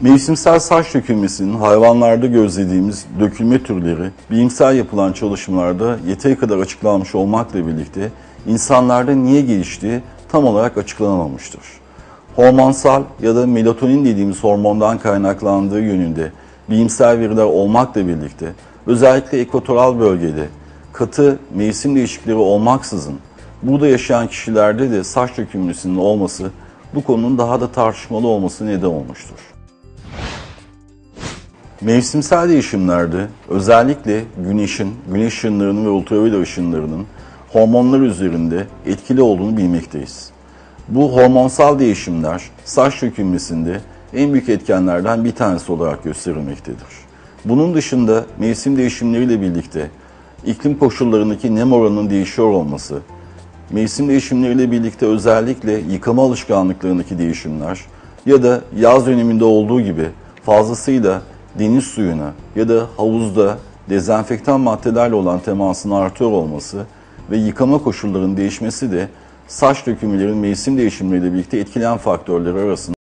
Mevsimsel saç dökülmesinin hayvanlarda gözlediğimiz dökülme türleri bilimsel yapılan çalışmalarda yeteri kadar açıklanmış olmakla birlikte insanlarda niye geliştiği tam olarak açıklanamamıştır. Hormonsal ya da melatonin dediğimiz hormondan kaynaklandığı yönünde bilimsel veriler olmakla birlikte özellikle ekvatoral bölgede katı mevsim değişiklikleri olmaksızın burada yaşayan kişilerde de saç dökülmesinin olması bu konunun daha da tartışmalı olması neden olmuştur. Mevsimsel değişimlerde özellikle güneşin, güneş ışınlarının ve ultraviyole ışınlarının hormonlar üzerinde etkili olduğunu bilmekteyiz. Bu hormonsal değişimler saç dökülmesinde en büyük etkenlerden bir tanesi olarak gösterilmektedir. Bunun dışında mevsim değişimleriyle birlikte iklim koşullarındaki nem oranının değişiyor olması, mevsim değişimleriyle birlikte özellikle yıkama alışkanlıklarındaki değişimler ya da yaz döneminde olduğu gibi fazlasıyla deniz suyuna ya da havuzda dezenfektan maddelerle olan temasının artıyor olması ve yıkama koşullarının değişmesi de saç dökümlerin mevsim değişimleriyle birlikte etkileyen faktörler arasında